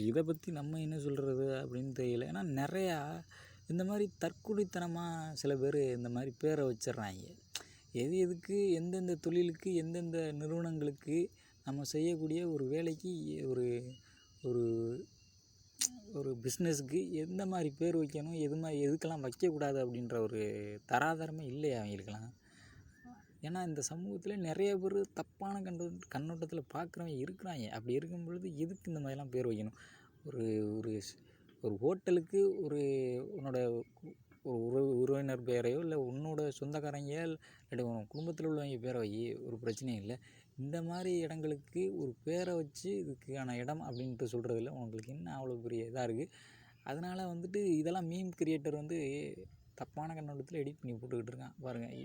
இதை பற்றி நம்ம என்ன சொல்கிறது அப்படின்னு தெரியல. ஏன்னா நிறையா இந்த மாதிரி தற்கொலைத்தனமாக சில பேர் இந்த மாதிரி பேரை வச்சிடுறாங்க. எது எதுக்கு எந்தெந்த தொழிலுக்கு எந்தெந்த நிறுவனங்களுக்கு நம்ம செய்யக்கூடிய ஒரு வேலைக்கு ஒரு ஒரு ஒரு பிஸ்னஸுக்கு எந்த மாதிரி பேர் வைக்கணும் எது மாதிரி எதுக்கெல்லாம் வைக்கக்கூடாது அப்படின்ற ஒரு தராதரமே இல்லையா அவங்களுக்கெல்லாம்? ஏன்னா இந்த சமூகத்தில் நிறைய பேர் தப்பான கண்ணோ கண்ணோட்டத்தில் பார்க்குறவங்க இருக்கிறாங்க. அப்படி இருக்கும் பொழுது எதுக்கு இந்த மாதிரிலாம் பேர் வைக்கணும்? ஒரு ஒரு ஒரு ஹோட்டலுக்கு ஒரு உன்னோட ஒரு உறவு உறவினர் பேரையோ இல்லை உன்னோட சொந்தக்காரங்க இல்லாட்டி உன் குடும்பத்தில் உள்ளவங்க பேரை வை ஒரு பிரச்சனையும் இல்லை. இந்த மாதிரி இடங்களுக்கு ஒரு பேரை வச்சு இதுக்கான இடம் அப்படின்ட்டு சொல்கிறதுல உங்களுக்கு இன்னும் அவ்வளோ பெரிய இதாக இருக்குது அதனால் வந்துட்டு இதெல்லாம் மீம் கிரியேட்டர் வந்து தப்பான கண்ணோட்டத்தில் எடிட் பண்ணி போட்டுக்கிட்டு இருக்கான். பாருங்கள்